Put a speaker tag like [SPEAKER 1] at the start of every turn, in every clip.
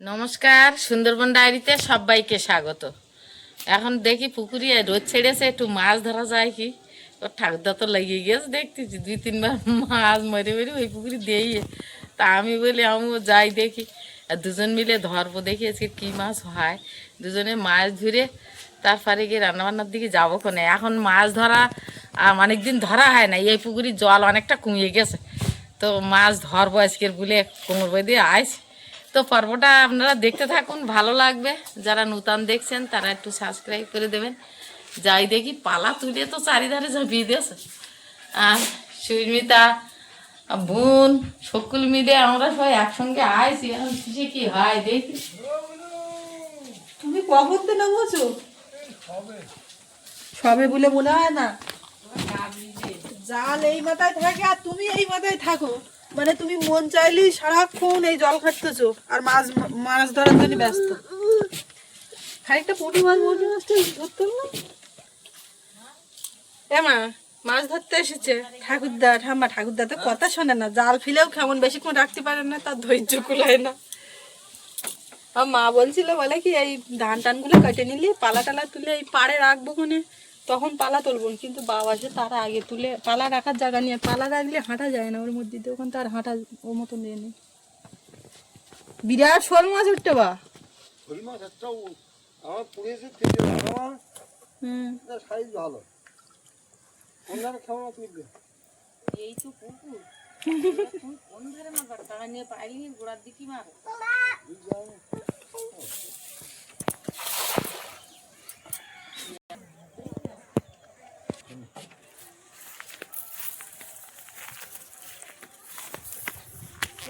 [SPEAKER 1] নমস্কার, সুন্দরবন ডায়েরিতে সবাইকে স্বাগত। এখন দেখি পুকুরে রোদ ছেড়েছে, একটু মাছ ধরা যায় কি? ওর ঠাকুরদা তো লেগে গেছে দেখতেছি, দুই তিনবার মাছ মরে মরে ওই পুকুরে দিয়ে তা আমি বলি, আমিও যাই দেখি। আর দুজন মিলে ধরবো দেখি আজকে কী মাছ হয়। দুজনে মাছ ধরে তারপরে গিয়ে রান্নাবান্নার দিকে যাব কোনে। এখন মাছ ধরা অনেক দিন ধরা হয় না এই পুকুরের জল অনেকটা কমিয়ে গেছে। তো মাছ ধরবো আজকের বলে কোমর বই দিয়ে আইস তো পর্বটা আপনারা দেখতে থাকুন ভালো লাগবে। যারা নূতন দেখছেন তারা একটু সাবস্ক্রাইব করে দেবেন। যাই দেখি পালা তুলে তো চারিধারে ঝাঁপিয়ে দিয়েছে। আর সুস্মিতা বোন সকল মিলে আমরা সবাই একসঙ্গে আইছি। এখন কিসে কি হয় দেখি।
[SPEAKER 2] তুমি কখন তো নামছো? সবে বলে মনে হয় না। জাল এই মাথায় থাকে আর তুমি এই মাথায় থাকো। মানে তুমি মন চাইলেই সারাক্ষণ এই জল খাটতেছো, আর মাছ মাছ ধরার জন্য ব্যস্ত। খানিকটা পুঁটি মাছ মাছটা ধরতে না? এমা মাছ ধরতে এসেছে। ঠাকুরদা, ঠাম্মা, ঠাকুরদা তো কথা শোনে না, জাল ফিলেও কেমন বেশিক্ষণ রাখতে পারে না, তার ধৈর্য কুলায় না। আমার মা বলছিল, বলে কি এই ধান টানগুলো কেটে নিলি পালা টালা তুলে এই পাড়ে রাখব কোনে তখন পালা তুলবো কিন্তু বাবা সে তার আগে তুলে পালা রাখার জায়গা নিয়ে পালা রাখলে হাঁটা যায় না ওর মধ্যে দিয়ে ওখান তার হাঁটা ও মতন দিয়ে নেই। বিরাট শোল মাছ উঠতে বা।
[SPEAKER 3] শোল মাছ একটাও আমার পুড়িয়েছে থেকে আমার
[SPEAKER 2] হুম।
[SPEAKER 3] সাইজ ভালো। অন্যান্য কেমন মাছ উঠবে
[SPEAKER 1] এই তো পুকুর। কোন ধারে মারবার নিয়ে পাইলি গোড়ার দিকে মারো।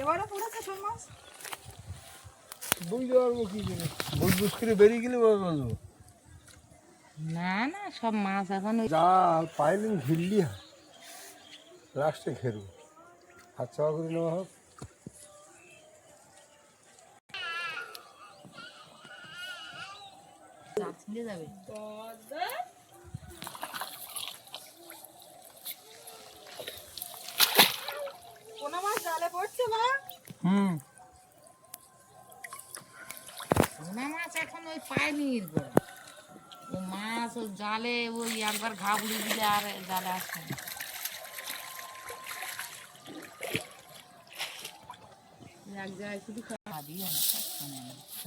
[SPEAKER 2] এবারে পড়েছে শোল মাছ
[SPEAKER 3] বুঝতে পারব কি জিনিস বুঝ বুঝ করে বেরিয়ে গেলে বলব
[SPEAKER 1] না না সব মাছ এখন
[SPEAKER 3] যা পাইলেন ঘিরলি লাস্টে ঘেরু। হাত চাওয়া করে নেওয়া হোক।
[SPEAKER 1] যাবে।
[SPEAKER 2] পড়ছে বা
[SPEAKER 3] হুম।
[SPEAKER 1] সোনা মাছ এখন ওই পায়নি ও মাছ ও জালে ওই একবার ঘাবড়ি দিলে আর জালে আসে।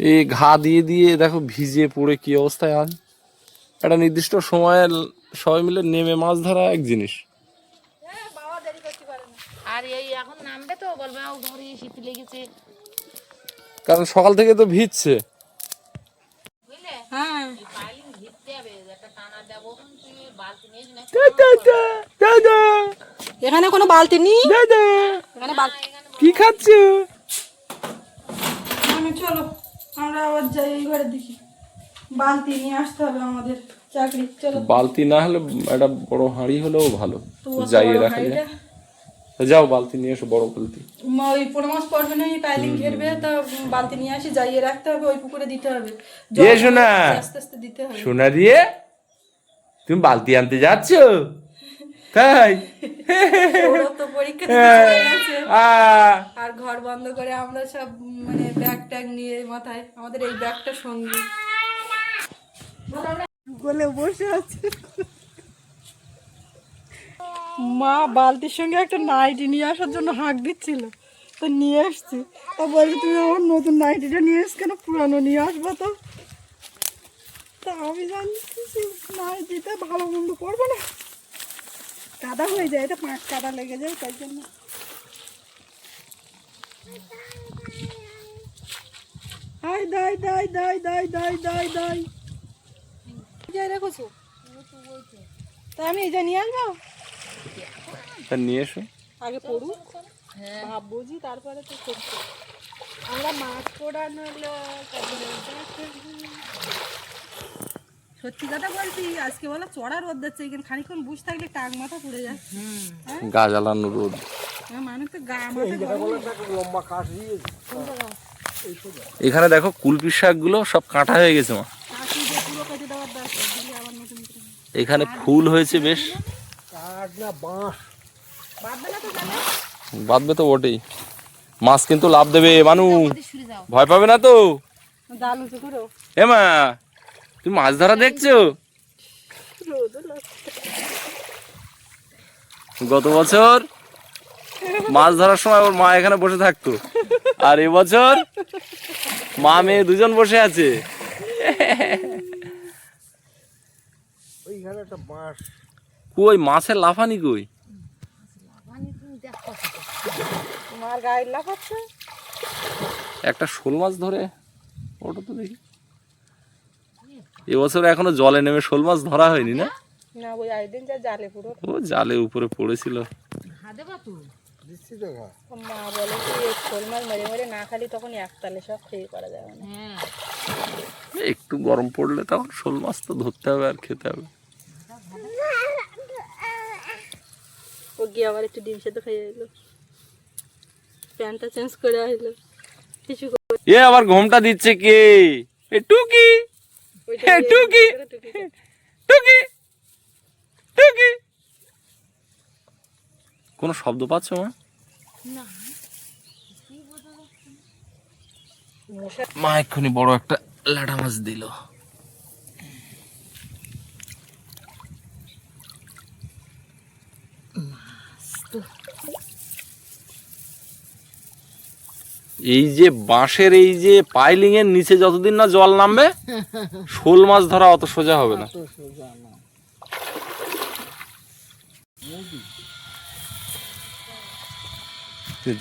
[SPEAKER 4] এই ঘা দিয়ে দিয়ে দেখো ভিজে পড়ে কি অবস্থায় আন একটা নির্দিষ্ট সময়ে সবাই মিলে নেমে মাছ ধরা এক জিনিস।
[SPEAKER 2] হ্যাঁ
[SPEAKER 1] আর এই এখন তো বলবে ও ঘরে শীত লেগেছে।
[SPEAKER 4] কারণ সকাল থেকে তো ভিজছে।
[SPEAKER 2] হ্যাঁ। এখানে কোনো বালতি নেই? এখানে বালতি
[SPEAKER 4] কি খাচ্ছ?
[SPEAKER 2] আমি চলো আমরা আবার যাই এই ঘরের দিকে। বালতি নিয়ে আসতে হবে আমাদের চাকরি চলো।
[SPEAKER 4] বালতি না হলে একটা বড় হাঁড়ি হলেও ভালো। যাইয়ে রাখা যায়। যাও বালতি নিয়ে এসো বড় বালতি।
[SPEAKER 2] মা ওই পনেরো মাস পড়বে না পাইলিং ঘেরবে তা বালতি নিয়ে আসি যাইয়ে রাখতে হবে ওই পুকুরে দিতে হবে।
[SPEAKER 4] এ শোনা।
[SPEAKER 2] আস্তে আস্তে দিতে হবে।
[SPEAKER 4] সোনা দিয়ে তুমি বালতি আনতে যাচ্ছ? তাই?
[SPEAKER 2] তো পরীক্ষা
[SPEAKER 4] আ,
[SPEAKER 2] আর ঘর বন্ধ করে আমরা সব মানে ব্যাগ ট্যাগ নিয়ে মাথায় আমাদের এই ব্যাগটা সঙ্গে। বলে বসে আছে। মা বালতির সঙ্গে একটা নাইটি নিয়ে আসার জন্য হাঁক দিচ্ছিল। তো নিয়ে এসছি। তা বলছি, তুমি আমার নতুন নাইটিটা নিয়ে এস কেন? পুরানো নিয়ে আসব তো। তা আমি জানছি নাইটিটা ভালো মন্দ করব না। কাদা হয়ে যায়, এটা পাঁচ কাদা লেগে যায় তাই জন্য। তা আমি যে নিয়ে আসব?
[SPEAKER 4] তা নিয়ে এসো।
[SPEAKER 2] আগে পড়ু ভাব বুঝি তারপরে তো করছি আমরা মাছ পোড়ানো সত্যি কথা বলছি আজকে বলো চড়া রোদ দিচ্ছে এখানে খানিক্ষণ বুঝ থাকলে টাক মাথা পড়ে যায়।
[SPEAKER 4] গা জ্বালানো রোদ।
[SPEAKER 2] আমার মানে তো গা মাথা
[SPEAKER 3] লম্বা কাঠ
[SPEAKER 4] এখানে দেখো কুলপির শাকগুলো সব কাঁটা হয়ে গেছে মা। এখানে ফুল হয়েছে বেশ।
[SPEAKER 3] কাঠ না বাঁশ।
[SPEAKER 4] বাঁধবে তো বটেই। মাছ কিন্তু লাভ দেবে মানু। ভয় পাবে না তো? এ মা তুমি মাছ ধরা দেখছ? গত বছর মাছ ধরার সময় ওর মা এখানে বসে থাকতো। আর এবছর মা মেয়ে দুজন বসে আছে।
[SPEAKER 3] ওইখানে একটা বাঁশ।
[SPEAKER 4] কই মাছের লাফানি কই?
[SPEAKER 2] তোমার গায়ে লাফাচ্ছে।
[SPEAKER 4] একটা শোল মাছ ধরে ওটা তো দেখি। এবছর এখনও জলে নেমে শোল মাছ ধরা হয়নি না?
[SPEAKER 2] না ওই একদিন যা জালে পুরো।
[SPEAKER 4] ও জালে উপরে পড়েছিল।
[SPEAKER 2] মা বলে কি শোল মাছ মেরে মেরে না খালি তখন একতালে সব খেয়ে করা যাবে না।
[SPEAKER 4] একটু গরম পড়লে তখন শোল মাছ তো ধরতে হবে আর খেতে হবে।
[SPEAKER 2] গিয়ে আবার একটু ডিম সেদ্ধ খেয়ে এলো প্যান্টটা চেঞ্জ করে আসলো কিছু
[SPEAKER 4] এ আবার ঘোমটা দিচ্ছে কে? এ টুকি। এ টুকি।
[SPEAKER 2] টুকি
[SPEAKER 4] টুকি। কোনো শব্দ পাচ্ছ মা?
[SPEAKER 2] মশা
[SPEAKER 4] মা এক্ষুনি বড় একটা লাটা মাছ দিল। এই যে বাঁশের এই যে পাইলিং এর নিচে যতদিন না জল নামবে শোল মাছ ধরা অত সোজা হবে না।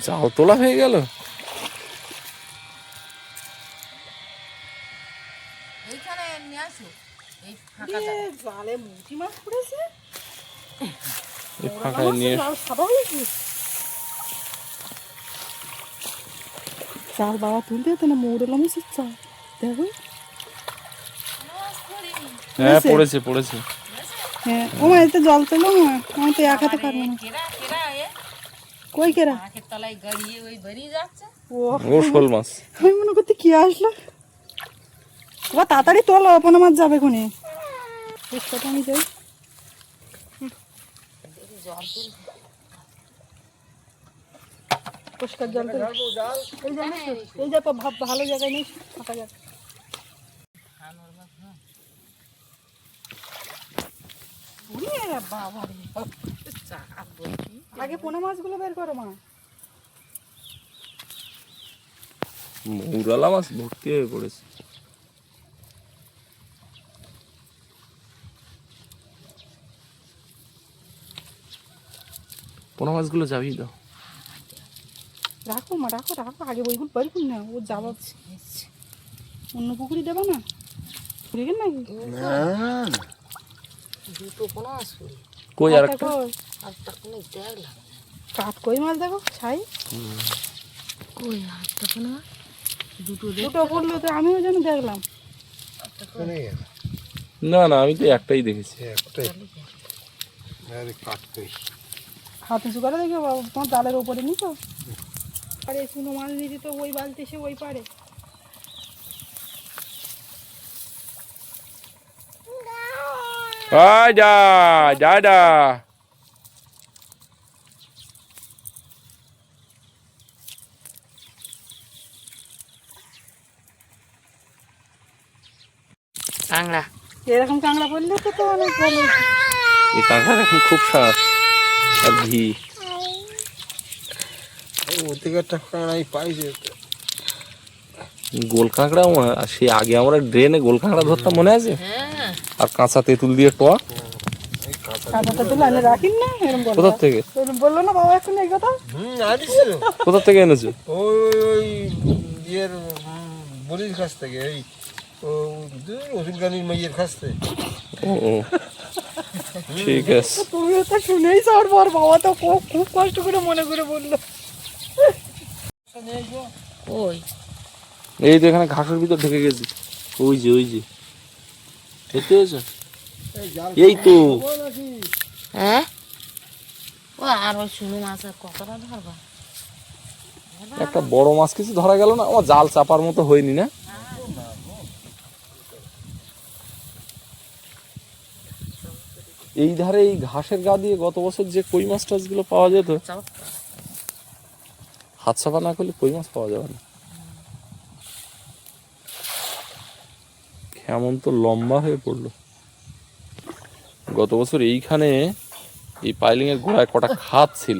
[SPEAKER 4] জাল তোলা হয়ে গেল?
[SPEAKER 1] এইখানে নিয়ে আসো। এই
[SPEAKER 2] এ, জালে মুঠি মাছ পড়েছে?
[SPEAKER 4] ফাঁকায় নিয়ে
[SPEAKER 2] চাল বাবা তুলতে হতো না মৌরলা মাছের চাল। দেখো।
[SPEAKER 4] হ্যাঁ পড়েছে পড়েছে।
[SPEAKER 2] হ্যাঁ ও মা এতে জল তোলো মা। আমি তো এক হাতে পারব না। কই কেরা?
[SPEAKER 1] তলায় গড়িয়ে ওই যাচ্ছে।
[SPEAKER 2] ও
[SPEAKER 4] ও শোল মাছ।
[SPEAKER 2] আমি মনে করতে কি আসলো? বাবা তাড়াতাড়ি তোলো আপন আমার যাবে কোনে। আমি যাই। পুষ্কার জল এই যে এই যে ভালো জায়গায় নেই ফাঁকা রে। আগে পোনা মাছগুলো বের করো মা।
[SPEAKER 4] মৌরালা মাছ ভর্তি হয়ে পড়েছে। পোনা মাছগুলো যাবি তো।
[SPEAKER 2] রাখো মা রাখো রাখো। আগে বইগুলো বের করুন না ও যাবা অন্য পুকুরি দেবো না? ঘুরে গেল নাকি?
[SPEAKER 3] না।
[SPEAKER 1] দুটো কোনো আসবে
[SPEAKER 4] কই আর
[SPEAKER 2] কই?
[SPEAKER 1] আর তা কোনো দেখলাম
[SPEAKER 2] কাঠ কই মাছ দেখো? ছাই?
[SPEAKER 1] কই আর তা কোনো দুটো
[SPEAKER 2] দুটো পড়ল তো আমিও যেন দেখলাম।
[SPEAKER 4] না না আমি তো একটাই দেখেছি।
[SPEAKER 3] একটাই। আরে কাটতেই
[SPEAKER 2] হাত উঁচু করে দেখো তোমার জালের ওপরে নি তো আরে শুনো মাছ দিদি তো ওই বালতি সে ওই পারে।
[SPEAKER 4] যা যা যা।
[SPEAKER 1] কাংড়া
[SPEAKER 2] এরকম কাঁকড়া পড়লে তো তো অনেক ভালো
[SPEAKER 4] এই এখন খুব শ্বাস আর ঘি
[SPEAKER 3] অতিকারটা কাঁড়াই পাইছে
[SPEAKER 4] গোল কাঁকড়া আমার- আর সে আগে আমরা ড্রেনে গোল কাঁকড়া ধরতাম মনে আছে
[SPEAKER 1] হ্যাঁ
[SPEAKER 4] আর কাঁচা তেঁতুল দিয়ে টক
[SPEAKER 2] এরকম
[SPEAKER 4] থেকে
[SPEAKER 2] বলল না বাবা এখন এই কথা
[SPEAKER 3] হুম
[SPEAKER 4] কোথার থেকে এনেছো
[SPEAKER 3] ওই ইয়ের বলির কাছ থেকে এই ওষুধ গানির মাইয়ের কাছ থেকে
[SPEAKER 4] ও। ঠিক আছে।
[SPEAKER 2] তুমিও তো শুনেই যাওয়ার পর বাবা তো খুব কষ্ট করে মনে করে বলল।
[SPEAKER 1] ওই।
[SPEAKER 4] এই তো এখানে ঘাসের ভিতর ঢুকে গেছি। ওই যে ওই যে। দেখতে পেয়েছ? এই তো।
[SPEAKER 1] হ্যাঁ? ও আর ওই শুনু মাছ আর কতটা ধরবা?
[SPEAKER 4] একটা বড় মাছ কিছু ধরা গেল না? আমার জাল চাপার মতো হয়নি না? এই ধারে এই ঘাসের গা দিয়ে গত বছর যে কই মাছ টাছগুলো পাওয়া যেত হাত সাফা না করলে কই মাছ পাওয়া যাবে না। কেমন তো লম্বা হয়ে পড়ল। গত বছর এইখানে এই পাইলিং এর গোড়ায় কটা খাদ ছিল।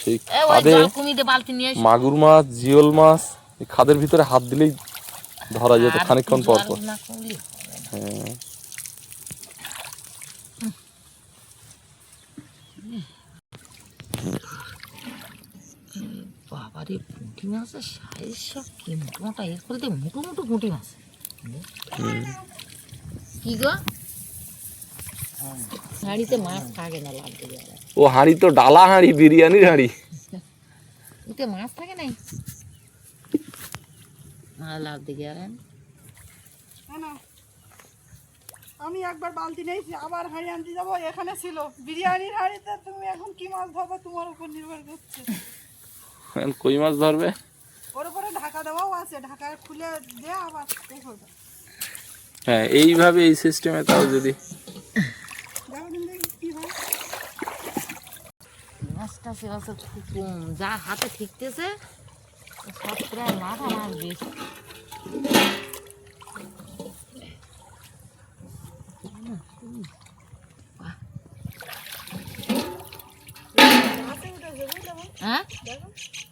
[SPEAKER 4] সেই খাদে মাগুর মাছ জিওল মাছ এই খাদের ভিতরে হাত দিলেই ধরা যেত খানিকক্ষণ পর পর হ্যাঁ।
[SPEAKER 1] বাবারে পুঁটি মাছের সাইজ সব কি মোটা মোটা এর করে দিয়ে মোটো মোটো পুঁটি মাছ। কি গো? হাঁড়িতে মাছ থাকে না দিয়ে
[SPEAKER 4] ও হাঁড়ি তো ডালা হাঁড়ি বিরিয়ানির হাঁড়ি।
[SPEAKER 1] এতে মাছ থাকে নাই? মাছ লাভ দিয়ে আর?
[SPEAKER 2] না। আমি একবার বালতি নিয়েছি আবার হাঁড়ি আনতে যাব এখানে ছিল। বিরিয়ানির হাঁড়িতে তুমি এখন কি মাছ ধরবে তোমার উপর নির্ভর করছে।
[SPEAKER 4] এখন কই মাছ ধরবে?
[SPEAKER 2] ওর উপরে ঢাকা দেওয়াও আছে ঢাকা খুলে দিয়ে আবার
[SPEAKER 4] হ্যাঁ এইভাবে এই সিস্টেমে তাও যদি
[SPEAKER 2] দেখো দিন দেখি কি
[SPEAKER 1] মাছটা সে বছর খুব কম যা হাতে ঠিকতেছে সব প্রায় মাথা মাছ বেশি। হ্যাঁ?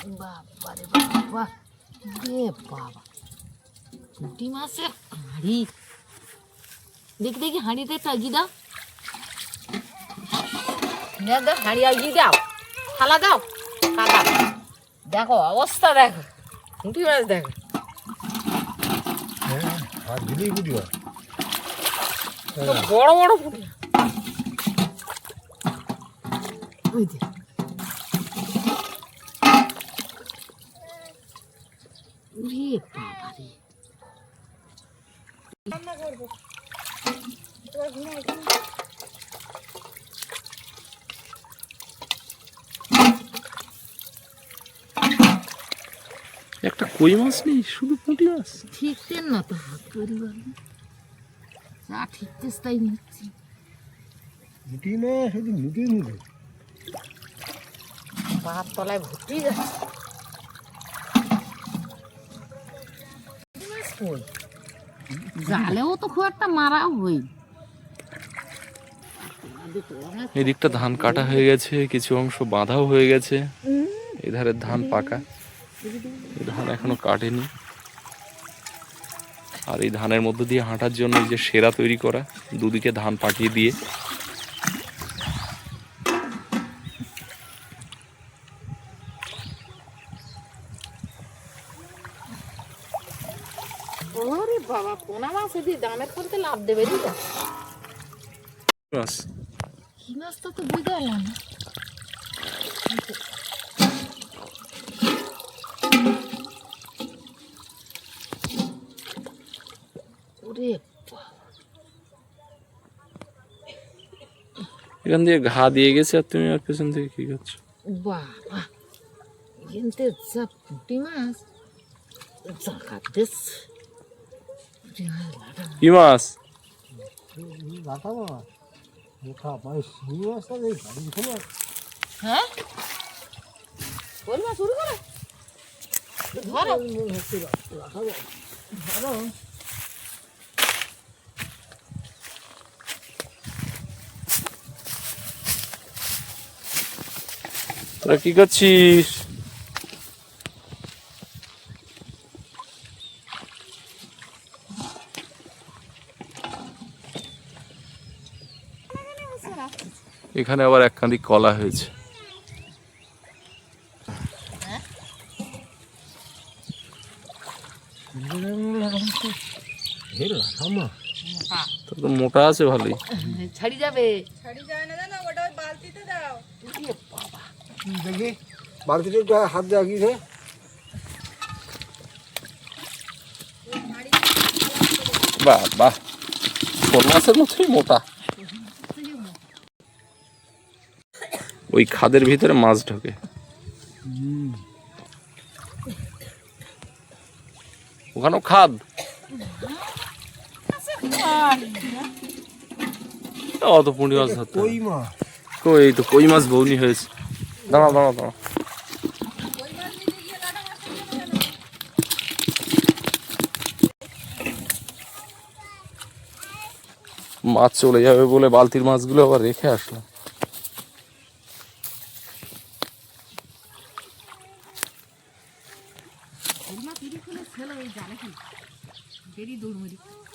[SPEAKER 2] বাবা
[SPEAKER 1] রে বাবা রে বাবা। পুঁটি মাছের হাঁড়ি। দেখি দেখি হাঁড়িতে একটা আগি দাও। নে দাও হাঁড়ি আগি দাও। থালা দাও কাদা। দেখো অবস্থা দেখো। পুঁটি মাছ দেখো।
[SPEAKER 3] হ্যাঁ
[SPEAKER 1] বড় বড় পুঁটি ওই ওরে বাবা রে
[SPEAKER 4] একটা কই মাছ নেই শুধু পুঁটি মাছ?
[SPEAKER 1] ঠিকতেন না তো হাত করি বলে যা ঠিকতেস তাই নিচ্ছি।
[SPEAKER 3] পুঁটি না শুধু মুটে মুটে
[SPEAKER 1] পাহাড় তলায় ভর্তি যাচ্ছে জালেও তো খুব একটা মারা হই
[SPEAKER 4] এদিকটা ধান কাটা হয়ে গেছে কিছু অংশ বাঁধাও হয়ে গেছে। এধারের ধান পাকা। ধান এখনও কাটেনি। আর এই ধানের মধ্য দিয়ে হাঁটার জন্য এই যে সেরা তৈরি করা দুদিকে ধান পাকিয়ে দিয়ে।
[SPEAKER 1] বাবা পোনা মাছ যদি দামের করতে লাভ দেবে দিদা
[SPEAKER 4] মাছ।
[SPEAKER 1] কি মাছ তো তো বুঝতে পারলাম না ওরে বাবা,
[SPEAKER 4] এখান দিয়ে ঘা দিয়ে গেছে আর তুমি আর পেছন থেকে কি করছ
[SPEAKER 1] বাবা এখানতে যা পুঁটি মাছ জাকাত দিস
[SPEAKER 4] কি মাছ?
[SPEAKER 1] হ্যাঁ? শুরু করো। ধরো। ধরো।
[SPEAKER 4] তোরা কি করছিস এখানে আবার একখানি কলা হয়েছে। তো মোটা আছে ভালোই।
[SPEAKER 1] ছাড়ি যাবে।
[SPEAKER 2] ছাড়ি যায় না জানো? ওটা ওই বালতিতে দাও।
[SPEAKER 1] বাবা।
[SPEAKER 3] দেখি বালতিটা একটু হাত দেওয়া রে
[SPEAKER 4] বাহ বাহ। শোল মাছের মতোই মোটা। ওই খাদের ভিতরে মাছ ঢোকে। ওখানেও খাদ। অত পুঁটি মাছ ধরতে
[SPEAKER 3] কই মাছ
[SPEAKER 4] কই তো কই মাছ বৌনি হয়েছে। দাঁড়া দাঁড়া দাঁড়া মাছ চলে যাবে বলে বালতির মাছগুলো আবার রেখে আসলাম।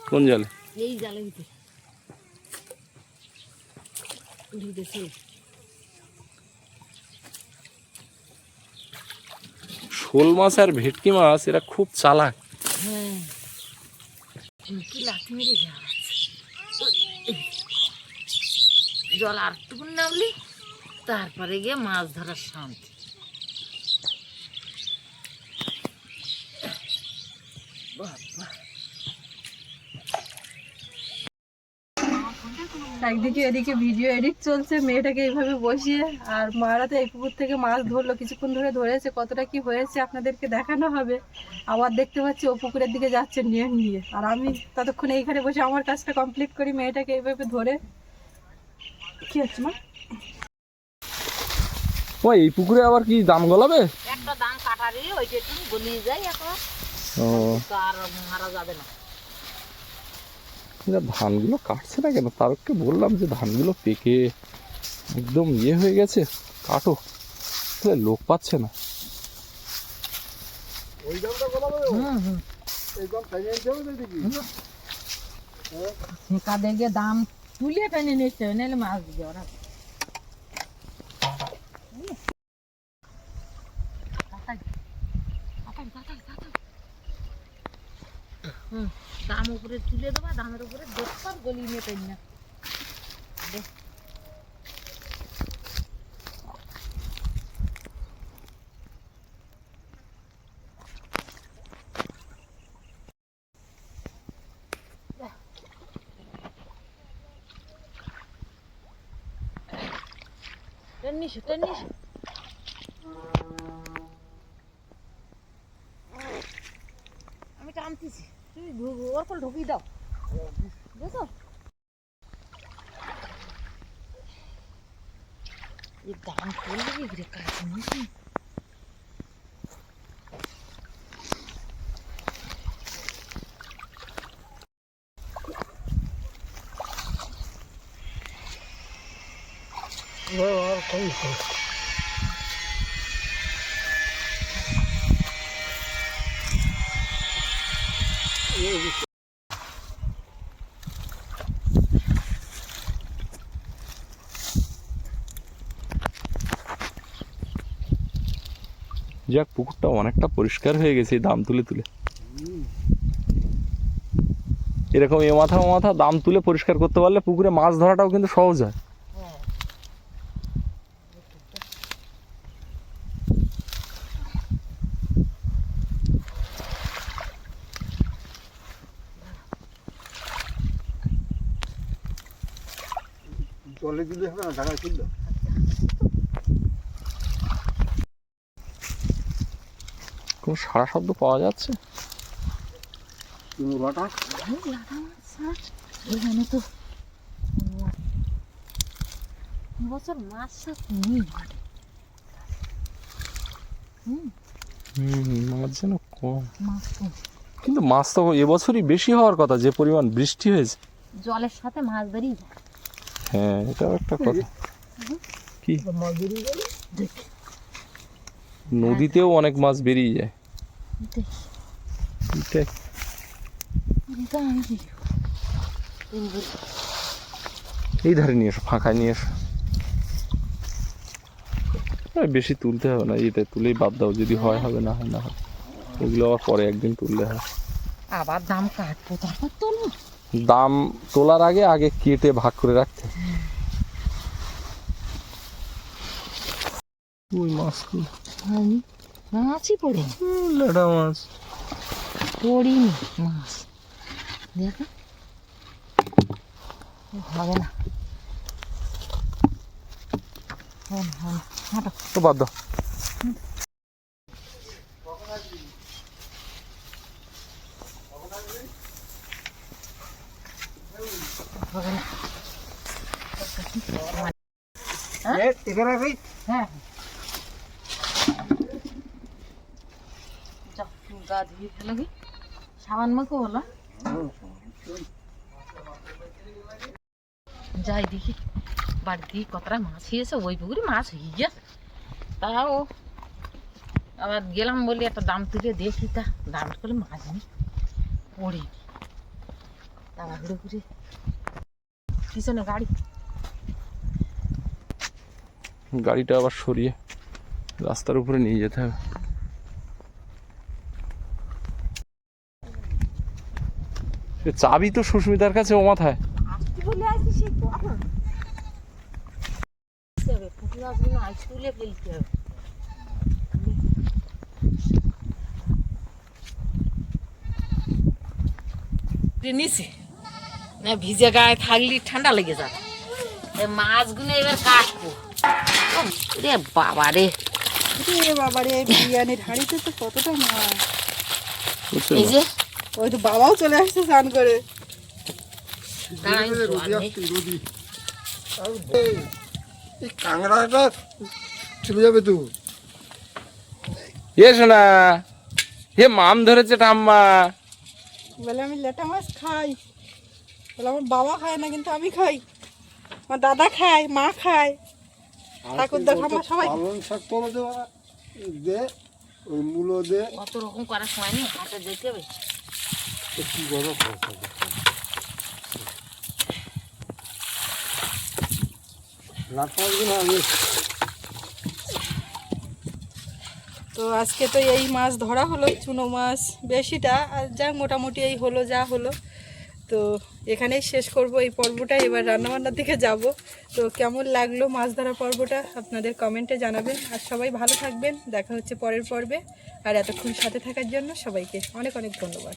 [SPEAKER 4] কোন জালে?
[SPEAKER 1] এই ভিতরে
[SPEAKER 4] শোল মাছ আর ভেটকি মাছ, এরা খুব চালাক।
[SPEAKER 1] হ্যাঁ। জল আর নামলি, তারপরে গিয়ে মাছ ধরার শান্তি।
[SPEAKER 2] একদিকে এদিকে ভিডিও এডিট চলছে মেয়েটাকে এইভাবে বসিয়ে আর মারা তো এই পুকুর থেকে মাছ ধরলো কিছুক্ষণ ধরে ধরেছে কতটা কি হয়েছে আপনাদেরকে দেখানো হবে। আবার দেখতে পাচ্ছি ও পুকুরের দিকে যাচ্ছে নিয়ে নিয়ে আর আমি ততক্ষণ এইখানে বসে আমার কাজটা কমপ্লিট করি মেয়েটাকে এইভাবে ধরে। কি হচ্ছে মা?
[SPEAKER 4] ও এই পুকুরে আবার কি দাম গলাবে?
[SPEAKER 1] একটা দাম কাটারি ওইটা একটু গলিয়ে যায় এখন
[SPEAKER 4] ও।
[SPEAKER 1] আর মারা যাবে না।
[SPEAKER 4] ধানগুলো কাটছে না কেন? তারককে বললাম যে ধানগুলো পেকে একদম ইয়ে হয়ে গেছে কাটো। তাহলে লোক পাচ্ছে না।
[SPEAKER 3] এই দাম খাইয়ে হবে তো দেখি
[SPEAKER 1] কাদের গিয়ে দাম তুলিয়ে টেনে নিচ্ছে নাহলে মাছ দিবে ওরা হুম, দাম উপরে তুলে দেবা দামের উপরে গলিয়ে নিয়ে পেন না। আমি টানতেছি। তুমি ওর কোল ঢুকিয়ে দাও। বুঝছ এই দাম করলে কি করে কাজ নিয়েছি
[SPEAKER 3] আর কই
[SPEAKER 4] যাক পুকুরটা অনেকটা পরিষ্কার হয়ে গেছে দাম তুলে তুলে। এরকম এ মাথা ও মাথা দাম তুলে পরিষ্কার করতে পারলে পুকুরে মাছ ধরাটাও কিন্তু সহজ হয়
[SPEAKER 3] জলে দিলে হবে না ঢাকা ছিল
[SPEAKER 4] কোনো সারা শব্দ পাওয়া যাচ্ছে?
[SPEAKER 3] তুমি
[SPEAKER 1] তো বছর মাছ সাত নেই ঘাটে
[SPEAKER 4] মাছ যেন কম।
[SPEAKER 1] মাছ কম।
[SPEAKER 4] কিন্তু মাছ তো এবছরই বেশি হওয়ার কথা যে পরিমাণ বৃষ্টি হয়েছে।
[SPEAKER 1] জলের সাথে মাছ বেরিয়ে যায়।
[SPEAKER 4] হ্যাঁ এটাও একটা কথা। কি?
[SPEAKER 3] মাছ বেরিয়ে গেল?
[SPEAKER 4] নদীতেও অনেক মাছ বেরিয়ে যায়।
[SPEAKER 1] দেখি
[SPEAKER 4] এই ধারে নিয়ে এসো ফাঁকায় নিয়ে এসো। বেশি তুলতে হবে না এটা তুলেই বাদ দাও যদি হয় হবে না হয় না হয়। এগুলো আবার পরে একদিন তুললে হয়।
[SPEAKER 1] আবার দাম কাটবো তারপর তো না
[SPEAKER 4] দাম তোলার আগে আগে কেটে ভাগ করে রাখতে।
[SPEAKER 3] ওই মাছ
[SPEAKER 1] মাছই পড়িনি
[SPEAKER 3] লেটা মাছ।
[SPEAKER 1] পড়িনি মাছ। দেখো। হবে না।
[SPEAKER 4] তো বাদ দাও।
[SPEAKER 1] হ্যাঁ যাও তুমি যাই দেখি, বাড়িতে কতটা মাছ হয়েছে ওই পুকুরে মাছ হয়ে গেছে তাও আবার গেলাম বলি একটা দাম তুলে দেখি তা, দাম করলে মাছ নেই, পড়ে তাড়াহুড়ো করে। পিছনে গাড়ি।
[SPEAKER 4] গাড়িটা আবার সরিয়ে রাস্তার উপরে নিয়ে যেতে হবে। চাবি তো সুস্মিতার কাছে ও মাথায়।
[SPEAKER 1] না নিছি ভিজে গায়ে থাকলে ঠান্ডা লেগে যাবে। মাছগুলো এবার কাটবো। রে বাবা রে।
[SPEAKER 2] রে বাবা রে বিরিয়ানির হাঁড়িতে তো কতটা মাছ।
[SPEAKER 1] এই যে
[SPEAKER 2] ওই তো বাবাও চলে আসছে স্নান করে।
[SPEAKER 3] এই চলে যাবে তো।
[SPEAKER 4] এ শোনা হে মাম ধরেছে ঠাম্মা।
[SPEAKER 2] বলে আমি লেটা মাছ খাই। বলে আমার বাবা খায় না কিন্তু আমি খাই। আমার দাদা খায় মা খায়। ঠাকুরদা ঠাম্মা সবাই।
[SPEAKER 3] পালং শাক করে দেওয়া দে ওই মূলো দে।
[SPEAKER 1] অত রকম করার সময় নেই হাটে যেতে হবে।
[SPEAKER 3] কি করো লাট মাছগুলো আগে
[SPEAKER 2] তো আজকে তো এই মাছ ধরা হলো, চুনো মাছ বেশিটা, আর যা মোটামুটি এই হলো, যা হলো। তো এখানেই শেষ করব এই পর্বটা, এবার রান্নাবান্নার দিকে যাব। তো কেমন লাগল মাছ ধরা পর্বটা, আপনাদের কমেন্টে জানাবেন। আর সবাই ভালো থাকবেন, দেখা হচ্ছে পরের পর্বে। আর এতক্ষণ সাথে থাকার জন্য সবাইকে অনেক অনেক ধন্যবাদ।